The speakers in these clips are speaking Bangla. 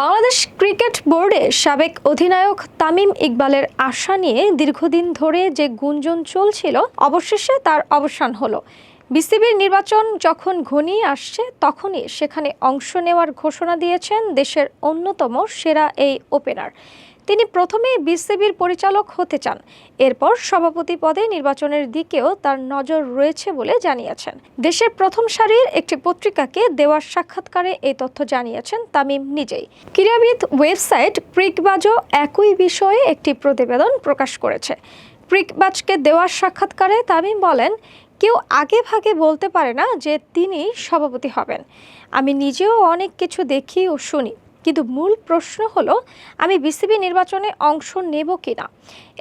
বাংলাদেশ ক্রিকেট বোর্ডে সাবেক অধিনায়ক তামিম ইকবালের আশা নিয়ে দীর্ঘদিন ধরে যে গুঞ্জন চলছিল, অবশেষে তার অবসান হলো। বিসিবির নির্বাচন যখন ঘনিয়ে আসছে, তখনই সেখানে অংশ নেওয়ার ঘোষণা দিয়েছেন দেশের অন্যতম সেরা এই ওপেনার তিনি প্রথমে বিসিবির পরিচালক হতে চান। এরপর সভাপতি পদে নির্বাচনের দিকেও তার নজর রয়েছে বলে জানিয়েছেন। দেশের প্রথম সারির একটি পত্রিকাকে দেওয়ার সাক্ষাৎকারে এই তথ্য জানিয়েছেন তামিম নিজেই। ক্রীড়াবিদ ওয়েবসাইট প্রিকবাজও একই বিষয়ে একটি প্রতিবেদন প্রকাশ করেছে। প্রিকবাজকে দেওয়ার সাক্ষাৎকারে তামিম বলেন, কেউ আগে ভাগে বলতে পারে না যে তিনি সভাপতি হবেন। আমি নিজেও অনেক কিছু দেখি ও শুনি। কিন্তু মূল প্রশ্ন হলো, আমি বিসিবি নির্বাচনে অংশ নেব কিনা?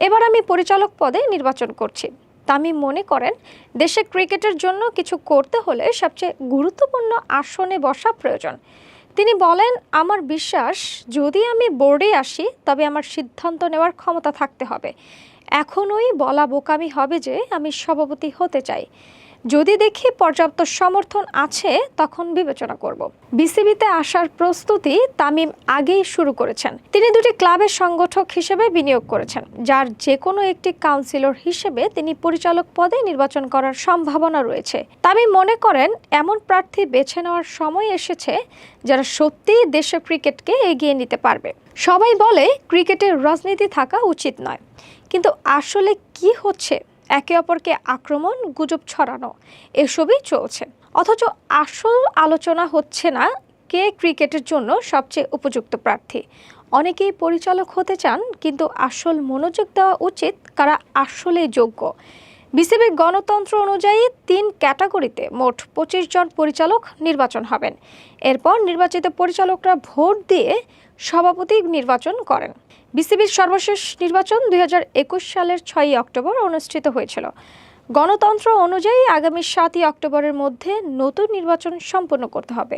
এবার আমি পরিচালক পদে নির্বাচন করছি। তামিম মনে করেন, দেশে ক্রিকেটের জন্য কিছু করতে হলে সবচেয়ে গুরুত্বপূর্ণ আসনে বসা প্রয়োজন। তিনি বলেন, আমার বিশ্বাস, যদি আমি বোর্ডে আসি, তবে আমার সিদ্ধান্ত নেওয়ার ক্ষমতা থাকতে হবে। এখনই বলা বোকামি হবে যে আমি সভাপতি হতে চাই। যদি দেখি পর্যাপ্ত সমর্থন আছে, তখন বিবেচনা করব। বিসিবিতে আসার প্রস্তুতি তামিম আগেই শুরু করেছেন। তিনি দুটি ক্লাবের সংগঠক হিসেবে বিনিয়োগ করেছেন, যার যে কোনো একটি কাউন্সিলর হিসেবে তিনি পরিচালক পদে নির্বাচন করার সম্ভাবনা রয়েছে। তামিম মনে করেন, এমন প্রার্থী বেছে নেওয়ার সময় এসেছে যারা সত্যিই দেশের ক্রিকেটকে এগিয়ে নিতে পারবে। সবাই বলে, ক্রিকেটের রাজনীতি থাকা উচিত নয়। কিন্তু আসলে কি হচ্ছে একে অপরকে আক্রমণ, গুজব ছড়ানো, এসবই চলছে। অথচ আসল আলোচনা হচ্ছে না কে ক্রিকেটের জন্য সবচেয়ে উপযুক্ত প্রার্থী। অনেকেই পরিচালক হতে চান, কিন্তু আসল মনোযোগ দেওয়া উচিত কারা আসলে যোগ্য। বিসিবির গণতন্ত্র অনুযায়ী তিন ক্যাটাগরিতে মোট পঁচিশ জন পরিচালক নির্বাচন হবেন। এরপর নির্বাচিত পরিচালকরা ভোট দিয়ে সভাপতি নির্বাচন করেন। বিসিবির সর্বশেষ নির্বাচন দুই হাজার একুশ সালের ছয়ই অক্টোবর অনুষ্ঠিত হয়েছিল। গণতন্ত্র অনুযায়ী আগামী সাতই অক্টোবরের মধ্যে নতুন নির্বাচন সম্পন্ন করতে হবে।